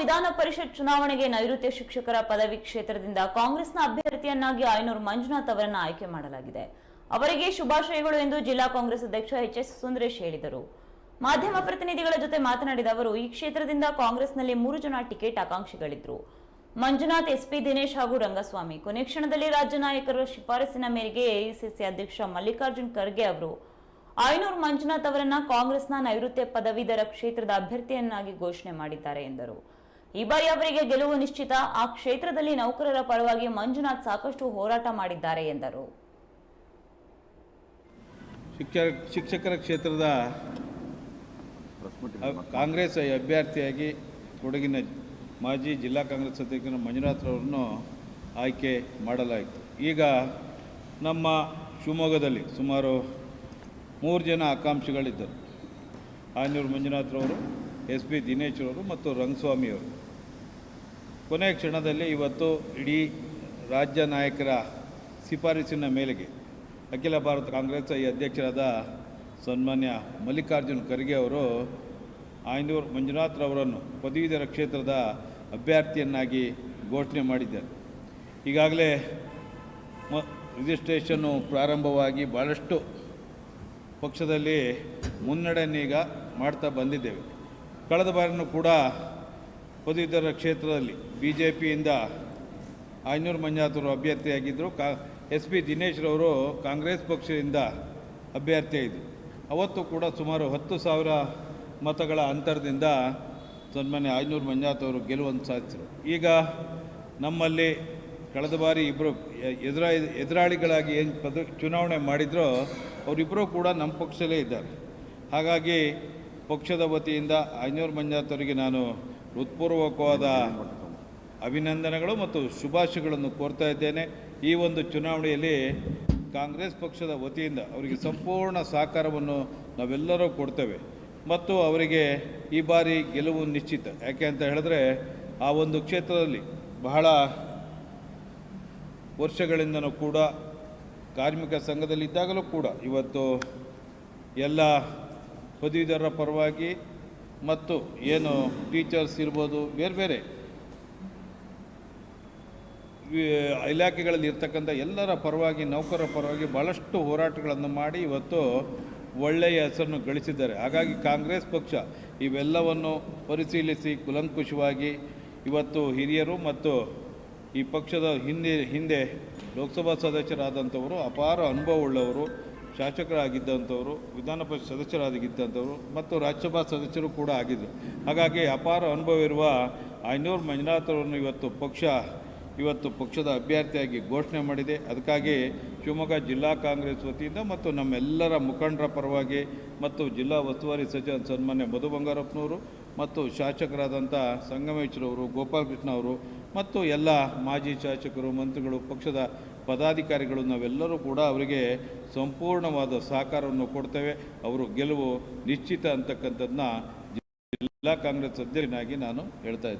ವಿಧಾನ ಪರಿಷತ್ ಚುನಾವಣೆಗೆ ನೈಋತ್ಯ ಶಿಕ್ಷಕರ ಪದವಿ ಕ್ಷೇತ್ರದಿಂದ ಕಾಂಗ್ರೆಸ್ನ ಅಭ್ಯರ್ಥಿಯನ್ನಾಗಿ ಆಯನೂರು ಮಂಜುನಾಥ್ ಅವರನ್ನು ಆಯ್ಕೆ ಮಾಡಲಾಗಿದೆ. ಅವರಿಗೆ ಶುಭಾಶಯಗಳು ಎಂದು ಜಿಲ್ಲಾ ಕಾಂಗ್ರೆಸ್ ಅಧ್ಯಕ್ಷ ಎಚ್ ಎಸ್ ಸುಂದರೇಶ್ ಹೇಳಿದರು. ಮಾಧ್ಯಮ ಪ್ರತಿನಿಧಿಗಳ ಜೊತೆ ಮಾತನಾಡಿದ ಅವರು, ಈ ಕ್ಷೇತ್ರದಿಂದ ಕಾಂಗ್ರೆಸ್ನಲ್ಲಿ ಮೂರು ಜನ ಟಿಕೆಟ್ ಆಕಾಂಕ್ಷಿಗಳಿದ್ರು. ಮಂಜುನಾಥ್, ಎಸ್ಪಿ ದಿನೇಶ್ ಹಾಗೂ ರಂಗಸ್ವಾಮಿ. ಕೊನೆ ಕ್ಷಣದಲ್ಲಿ ರಾಜ್ಯ ನಾಯಕರ ಶಿಫಾರಸಿನ ಮೇರೆಗೆ ಎಐಸಿಸಿ ಅಧ್ಯಕ್ಷ ಮಲ್ಲಿಕಾರ್ಜುನ್ ಖರ್ಗೆ ಅವರು ಆಯನೂರು ಮಂಜುನಾಥ್ ಅವರನ್ನ ಕಾಂಗ್ರೆಸ್ನ ನೈಋತ್ಯ ಪದವೀಧರ ಕ್ಷೇತ್ರದ ಅಭ್ಯರ್ಥಿಯನ್ನಾಗಿ ಘೋಷಣೆ ಮಾಡಿದ್ದಾರೆ ಎಂದರು. ಈ ಬಾರಿ ಅವರಿಗೆ ಗೆಲುವು ನಿಶ್ಚಿತ, ಆ ಕ್ಷೇತ್ರದಲ್ಲಿ ನೌಕರರ ಪರವಾಗಿ ಮಂಜುನಾಥ್ ಸಾಕಷ್ಟು ಹೋರಾಟ ಮಾಡಿದ್ದಾರೆ ಎಂದರು. ಶಿಕ್ಷಕ ಶಿಕ್ಷಕರ ಕ್ಷೇತ್ರದ ಕಾಂಗ್ರೆಸ್ ಅಭ್ಯರ್ಥಿಯಾಗಿ ಕೊಡಗಿನ ಮಾಜಿ ಜಿಲ್ಲಾ ಕಾಂಗ್ರೆಸ್ ಅಧ್ಯಕ್ಷ ಮಂಜುನಾಥ್ ಅವರನ್ನು ಆಯ್ಕೆ ಮಾಡಲಾಯಿತು. ಈಗ ನಮ್ಮ ಶಿವಮೊಗ್ಗದಲ್ಲಿ ಸುಮಾರು ಮೂರು ಜನ ಆಕಾಂಕ್ಷಿಗಳಿದ್ದರು. ಆನೂರು ಮಂಜುನಾಥ್ರವರು, ಎಸ್ ಪಿ ದಿನೇಶ್ರವರು ಮತ್ತು ರಂಗಸ್ವಾಮಿಯವರು. ಕೊನೆಯ ಕ್ಷಣದಲ್ಲಿ ಇವತ್ತು ಇಡೀ ರಾಜ್ಯ ನಾಯಕರ ಶಿಫಾರಸಿನ ಮೇಲೆಗೆ ಅಖಿಲ ಭಾರತ ಕಾಂಗ್ರೆಸ್ ಈ ಅಧ್ಯಕ್ಷರಾದ ಸನ್ಮಾನ್ಯ ಮಲ್ಲಿಕಾರ್ಜುನ್ ಖರ್ಗೆ ಅವರು ಆಯನೂರು ಮಂಜುನಾಥ್ರವರನ್ನು ಪದವೀಧರ ಕ್ಷೇತ್ರದ ಅಭ್ಯರ್ಥಿಯನ್ನಾಗಿ ಘೋಷಣೆ ಮಾಡಿದ್ದಾರೆ. ಈಗಾಗಲೇ ರಿಜಿಸ್ಟ್ರೇಷನ್ನು ಪ್ರಾರಂಭವಾಗಿ ಭಾಳಷ್ಟು ಪಕ್ಷದಲ್ಲಿ ಮುನ್ನಡೆಯನ್ನೀಗ ಮಾಡ್ತಾ ಬಂದಿದ್ದೇವೆ. ಕಳೆದ ಬಾರಿನೂ ಕೂಡ ಪದವೀಧರ ಕ್ಷೇತ್ರದಲ್ಲಿ ಬಿ ಜೆ ಪಿಯಿಂದ ಐನೂರು ಮಂಜಾತರು ಅಭ್ಯರ್ಥಿಯಾಗಿದ್ದರು ಕಾ ಎಸ್ ಪಿ ದಿನೇಶ್ರವರು ಕಾಂಗ್ರೆಸ್ ಪಕ್ಷದಿಂದ ಅಭ್ಯರ್ಥಿಯಾಗಿದ್ದರು ಅವತ್ತು ಕೂಡ ಸುಮಾರು ಹತ್ತು ಸಾವಿರ ಮತಗಳ ಅಂತರದಿಂದ ಸನ್ಮಾನ್ಯ ಐನೂರು ಮಂಜಾತವರು ಗೆಲುವನ್ನು ಸಾಧಿಸಿದರು. ಈಗ ನಮ್ಮಲ್ಲಿ ಕಳೆದ ಬಾರಿ ಇಬ್ಬರು ಎದುರ ಎದುರಾಳಿಗಳಾಗಿ ಏನು ಪದ ಚುನಾವಣೆ ಮಾಡಿದ್ರೋ ಅವರಿಬ್ಬರೂ ಕೂಡ ನಮ್ಮ ಪಕ್ಷದಲ್ಲೇ ಇದ್ದಾರೆ. ಹಾಗಾಗಿ ಪಕ್ಷದ ವತಿಯಿಂದ ಐನೂರು ಮಂಜಾತವರಿಗೆ ನಾನು ಹೃತ್ಪೂರ್ವಕವಾದ ಅಭಿನಂದನೆಗಳು ಮತ್ತು ಶುಭಾಶಯಗಳನ್ನು ಕೋರ್ತಾ ಇದ್ದೇನೆ. ಈ ಒಂದು ಚುನಾವಣೆಯಲ್ಲಿ ಕಾಂಗ್ರೆಸ್ ಪಕ್ಷದ ವತಿಯಿಂದ ಅವರಿಗೆ ಸಂಪೂರ್ಣ ಸಹಕಾರವನ್ನು ನಾವೆಲ್ಲರೂ ಕೊಡ್ತೇವೆ. ಮತ್ತು ಅವರಿಗೆ ಈ ಬಾರಿ ಗೆಲುವು ನಿಶ್ಚಿತ. ಯಾಕೆ ಅಂತ ಹೇಳಿದ್ರೆ ಆ ಒಂದು ಕ್ಷೇತ್ರದಲ್ಲಿ ಬಹಳ ವರ್ಷಗಳಿಂದನೂ ಕೂಡ ಕಾರ್ಮಿಕ ಸಂಘದಲ್ಲಿದ್ದಾಗಲೂ ಕೂಡ ಇವತ್ತು ಎಲ್ಲ ಪದವೀಧರರ ಪರವಾಗಿ ಮತ್ತು ಏನು ಟೀಚರ್ಸ್ ಇರ್ಬೋದು ಬೇರೆ ಬೇರೆ ಇಲಾಖೆಗಳಲ್ಲಿ ಇರ್ತಕ್ಕಂಥ ಎಲ್ಲರ ಪರವಾಗಿ, ನೌಕರರ ಪರವಾಗಿ ಭಾಳಷ್ಟು ಹೋರಾಟಗಳನ್ನು ಮಾಡಿ ಇವತ್ತು ಒಳ್ಳೆಯ ಹೆಸರನ್ನು ಗಳಿಸಿದ್ದಾರೆ. ಹಾಗಾಗಿ ಕಾಂಗ್ರೆಸ್ ಪಕ್ಷ ಇವೆಲ್ಲವನ್ನು ಪರಿಶೀಲಿಸಿ ಕುಲಂಕುಷವಾಗಿ ಇವತ್ತು ಹಿರಿಯರು ಮತ್ತು ಈ ಪಕ್ಷದ ಹಿಂದೆ ಹಿಂದೆ ಲೋಕಸಭಾ ಸದಸ್ಯರಾದಂಥವರು ಅಪಾರ ಅನುಭವವುಳ್ಳವರು, ಶಾಸಕರಾಗಿದ್ದಂಥವರು, ವಿಧಾನ ಪರಿಷತ್ ಸದಸ್ಯರಾಗಿದ್ದಂಥವರು ಮತ್ತು ರಾಜ್ಯಸಭಾ ಸದಸ್ಯರು ಕೂಡ ಆಗಿದ್ದರು. ಹಾಗಾಗಿ ಅಪಾರ ಅನುಭವ ಇರುವ ಐನೂರು ಮಂಜುನಾಥರನ್ನು ಇವತ್ತು ಪಕ್ಷ, ಇವತ್ತು ಪಕ್ಷದ ಅಭ್ಯರ್ಥಿಯಾಗಿ ಘೋಷಣೆ ಮಾಡಿದೆ. ಅದಕ್ಕಾಗಿ ಶಿವಮೊಗ್ಗ ಜಿಲ್ಲಾ ಕಾಂಗ್ರೆಸ್ ವತಿಯಿಂದ ಮತ್ತು ನಮ್ಮೆಲ್ಲರ ಮುಖಂಡರ ಪರವಾಗಿ ಮತ್ತು ಜಿಲ್ಲಾ ಉಸ್ತುವಾರಿ ಸಚಿವ ಸನ್ಮಾನ್ಯ ಮಧು ಬಂಗಾರಪ್ಪನವರು ಮತ್ತು ಶಾಸಕರಾದಂಥ ಸಂಗಮೇಶ್ವರವರು, ಗೋಪಾಲಕೃಷ್ಣ ಅವರು ಮತ್ತು ಎಲ್ಲ ಮಾಜಿ ಶಾಸಕರು, ಮಂತ್ರಿಗಳು, ಪಕ್ಷದ ಪದಾಧಿಕಾರಿಗಳು, ನಾವೆಲ್ಲರೂ ಕೂಡ ಅವರಿಗೆ ಸಂಪೂರ್ಣವಾದ ಸಹಕಾರವನ್ನು ಕೊಡ್ತೇವೆ. ಅವರು ಗೆಲುವು ನಿಶ್ಚಿತ ಅಂತಕ್ಕಂಥದ್ದನ್ನ ಜಿಲ್ಲಾ ಕಾಂಗ್ರೆಸ್ ಅಧ್ಯಕ್ಷನಾಗಿ ನಾನು ಹೇಳ್ತಾ ಇದ್ದೀನಿ.